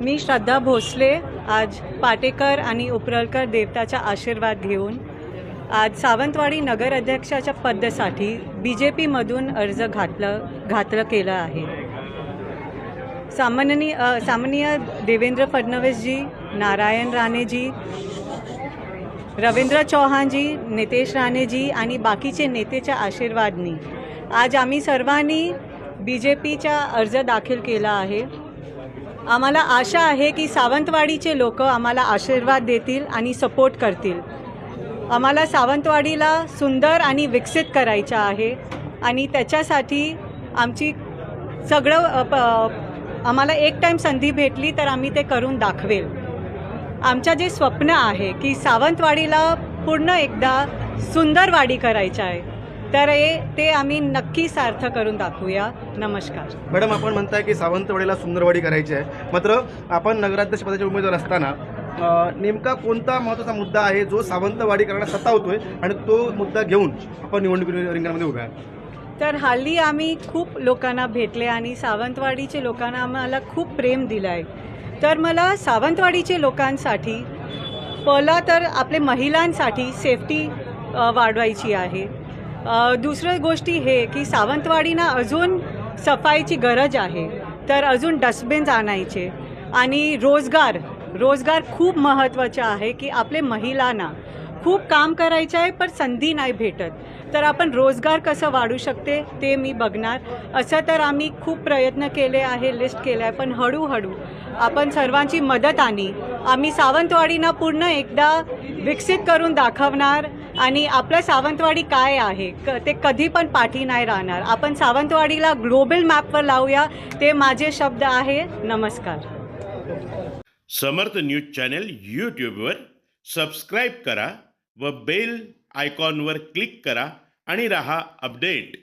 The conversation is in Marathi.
मी श्रद्धा भोसले आज पाटेकर आणि उपरलकर देवताचा आशीर्वाद घेऊन आज सावंतवाडी नगर अध्यक्षाच्या पदासाठी बी जे पीमधून अर्ज घातलं घातलं केलं आहे. सामान्यनी सामान्य देवेंद्र फडणवीसजी नारायण राणेजी रवींद्र चौहानजी नितेश राणेजी आणि बाकीचे नेतेच्या आशीर्वादनी आज आम्ही सर्वांनी बी जे पीचा अर्ज दाखल केला आहे. आम्हाला आशा आहे की सावंतवाडीचे लोक आम्हाला आशीर्वाद देतील आणि सपोर्ट करतील. आम्हाला सावंतवाडीला सुंदर आणि विकसित करायचं आहे आणि त्याच्यासाठी आमची सगळं प- आम्हाला एक टाईम संधी भेटली तर आम्ही ते करून दाखवेल. आमचं जे स्वप्न आहे की सावंतवाडीला पूर्ण एकदा सुंदर वाडी करायचं आहे. तर हे ते आम्ही नक्की सार्थ करून दाखवूया. नमस्कार. मॅडम आपण म्हणताय की सावंतवाडीला सुंदरवाडी करायची आहे. मात्र आपण नगराध्यक्ष पदाचे उमेदवार असताना नेमका कोणता महत्त्वाचा मुद्दा आहे जो सावंतवाडी करण्यात सतावतोय आणि तो मुद्दा घेऊन आपण निवडणूक रिंगणामध्ये उभे आहे तर हल्ली आम्ही खूप लोकांना भेटले आणि सावंतवाडीचे लोकांना आम्हाला खूप प्रेम दिलं आहे तर मला सावंतवाडीचे लोकांसाठी पहिला तर आपले महिलांसाठी सेफ्टी वाढवायची आहे. दुसरं गोष्टी हे की सावंतवाडीना अजून सफाईची गरज आहे. तर अजून डस्टबिन्स आणायचे. आणि रोजगार रोजगार खूप महत्त्वाचा आहे की आपले महिलांना खूप काम करायचं आहे पण संधी नाही भेटत. तर आपण रोजगार कसं वाढू शकते ते मी बघणार. असं तर आम्ही खूप प्रयत्न केले आहे लिस्ट केलं आहे पण हळूहळू आपण सर्वांची मदत आणि आम्ही सावंतवाडीना पूर्ण एकदा विकसित करून दाखवणार. आणि आपलं सावंतवाडी काय आहे? क ते कधी पण पाठी नाही राहणार. आपण सावंतवाडीला ग्लोबल मॅपवर लावूया. ते माझे शब्द आहे. नमस्कार. समर्थ न्यूज चॅनल यूट्यूबवर सबस्क्राईब करा व बेल आयकॉनवर क्लिक करा आणि रहा अपडेट.